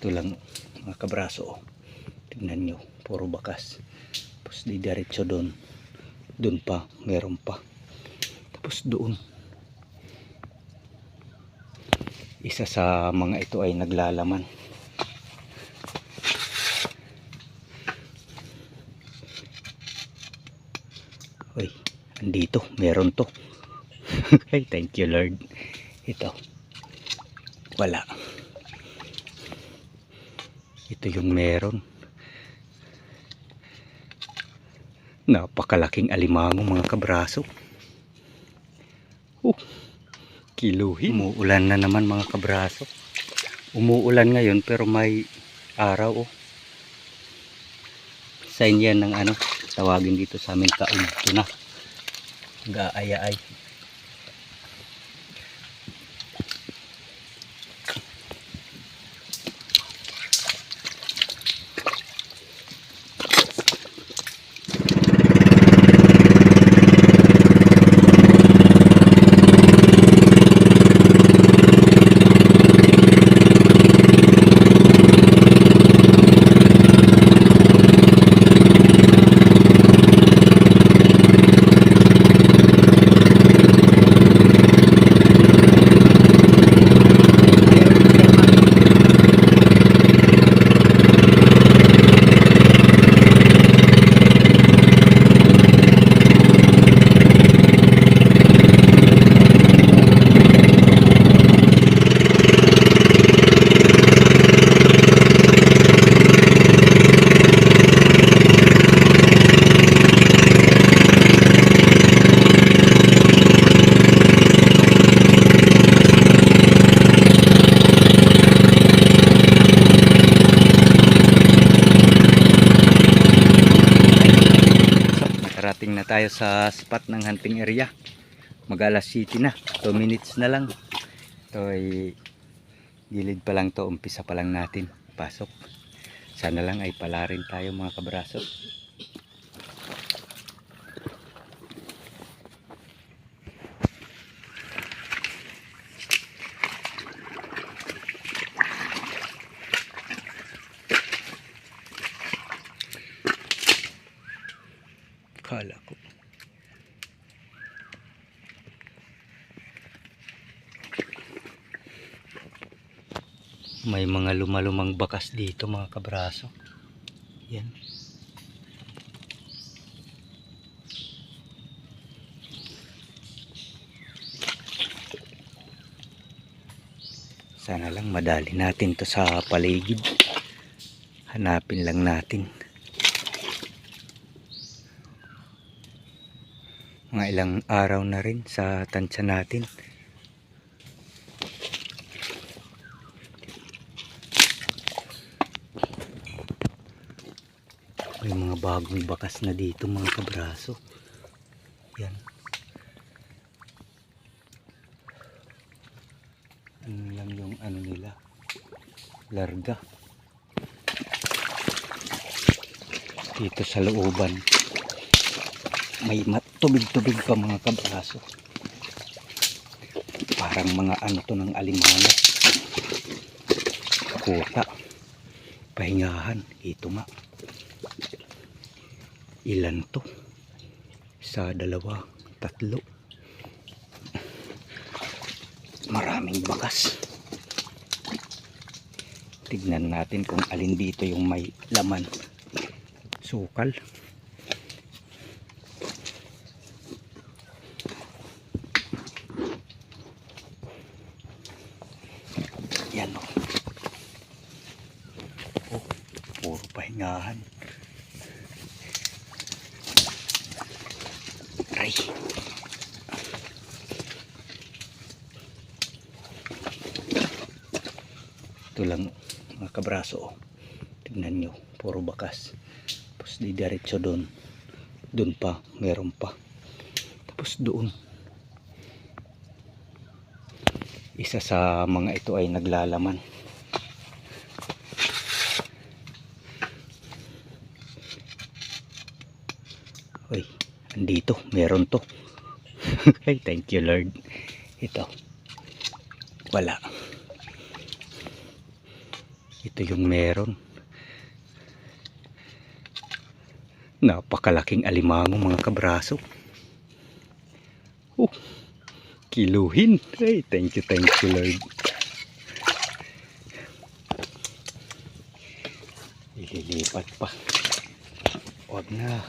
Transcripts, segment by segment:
ito lang mga kabraso oh. tignan nyo puro bakas tapos di diretso doon doon pa meron pa tapos doon isa sa mga ito ay naglalaman Uy, andito, meron to. Ay, thank you Lord. Ito. Wala. Ito yung meron. Napakalaking alimango mga kabraso. Oh, kiluhin. Umuulan na naman mga kabraso. Umuulan ngayon pero may araw oh. Sign yan ng ano, tawagin dito sa amin kaugto na. Gaaya ay. So, nakarating na tayo sa spot ng hunting area. Mag alas city na. 2 minutes na lang. Ito ay gilid pa lang to. Umpisa pa lang natin. Pasok. Sana lang ay pala rin tayo mga kabraso. Kala ko. May mga lumalumang bakas dito mga kabraso. Yan. Sana lang madali natin to sa paligid. Hanapin lang natin. mga ilang araw na rin sa tansya natin. May mga bagong bakas na dito mga kabraso. Yan. Ano lang yung ano nila larga. Dito sa looban may matubig-tubig pa mga kabraso. Parang mga ano to ng alimango kuta. Pahingahan. Ito nga. Ilan to? Sa dalawa tatlo. Maraming bakas tignan natin kung alin dito yung may laman. Sukal Yan o. Oh, puro pahingahan. Aray. Ito lang kabraso. Tignan nyo, puro bakas. Tapos di diretso doon. Doon pa, meron pa. Tapos doon. isa sa mga ito ay naglalaman Uy, andito, meron to. Thank you Lord. Ito. Wala. Ito yung meron. Napakalaking alimango mga kabraso. Oh, kiluhin. Ay, thank you, thank you Lord. Ililipat pa. Huwag na.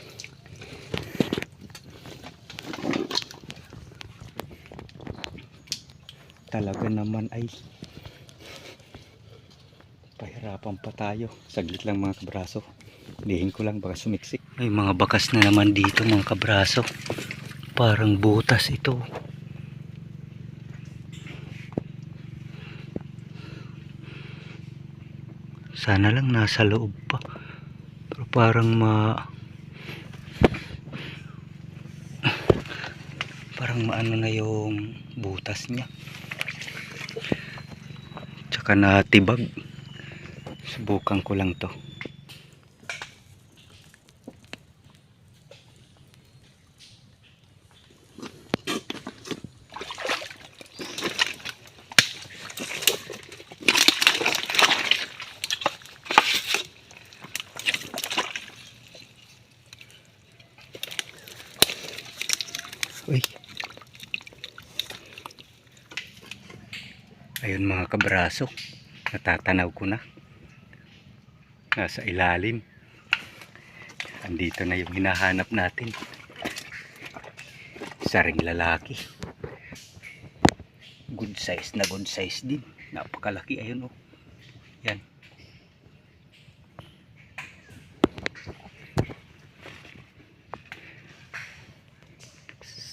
Talaga naman ay pahirapan pa tayo. Saglit lang mga kabraso. Lihin ko lang baka sumiksik. May mga bakas na naman dito mga kabraso. Parang butas ito. Sana lang nasa loob pa. Pero parang ma... Parang maano na yung butas niya. Tsaka natibag. Subukan ko lang to. Uy. Ayun mga kabraso. Natatanaw ko na. Nasa ilalim. Andito na yung hinahanap natin. Isa ring lalaki. Good size na good size din. Napakalaki. Ayun oh. Yan.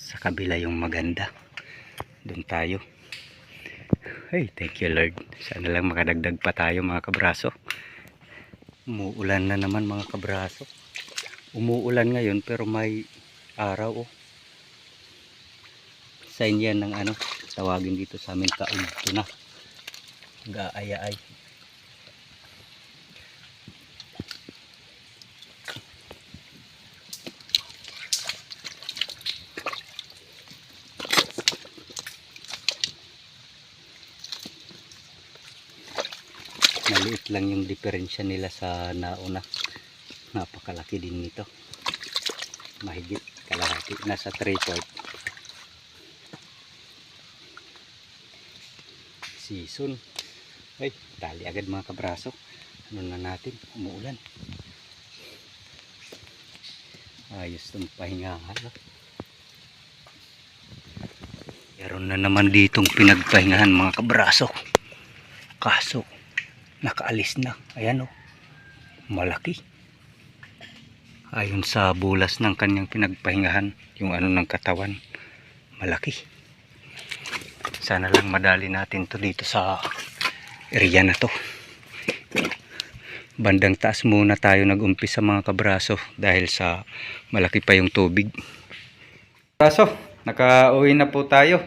Sa kabila yung maganda. Doon tayo. Hey, thank you Lord. Sana lang makadagdag pa tayo mga kabraso. Umuulan na naman mga kabraso. Umuulan ngayon pero may araw oh. Sign yan ng ano, tawagin dito sa amin kaugto na. Gaaya ay. Maliit lang yung diferensya nila sa nauna. Napakalaki din nito. Mahigit kalahati. Nasa 3 point season. Ay tali agad mga kabraso. Ano na natin? Umuulan. Ayos itong pahingahan no? meron na naman ditong pinagpahingahan mga kabraso. Kaso nakaalis na. Ayan o malaki. Ayon sa bulas ng kanyang pinagpahingahan yung ano ng katawan malaki. Sana lang madali natin to dito sa area na to. Bandang taas muna tayo nagumpisa mga kabraso dahil sa malaki pa yung tubig. Kaso nakauwi na po tayo.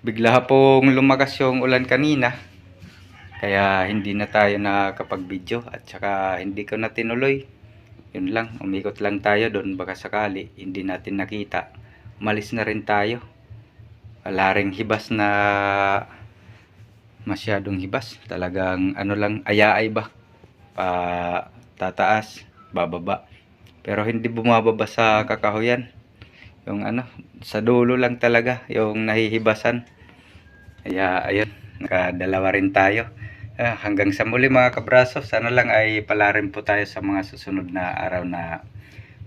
Bigla pong lumakas yung ulan kanina kaya hindi na tayo nakapag-video at saka hindi ko na tinuloy. Yun lang, umikot lang tayo doon baka sakali hindi natin nakita. Umalis na rin tayo. Wala hibas na masyadong hibas. Talagang ano lang, ayaay ba? Pa tataas, bababa. Pero hindi bumababa sa kakahuyan. Yung ano, sa dulo lang talaga yung nahihibasan. Kaya ayun, nakadalawa rin tayo. Ah, hanggang sa muli mga kabraso, sana lang ay pala rin po tayo sa mga susunod na araw na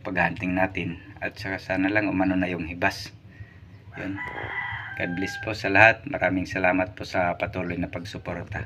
paghunting natin. At saka sana lang umano na yung hibas. Yun. God bless po sa lahat. Maraming salamat po sa patuloy na pagsuporta.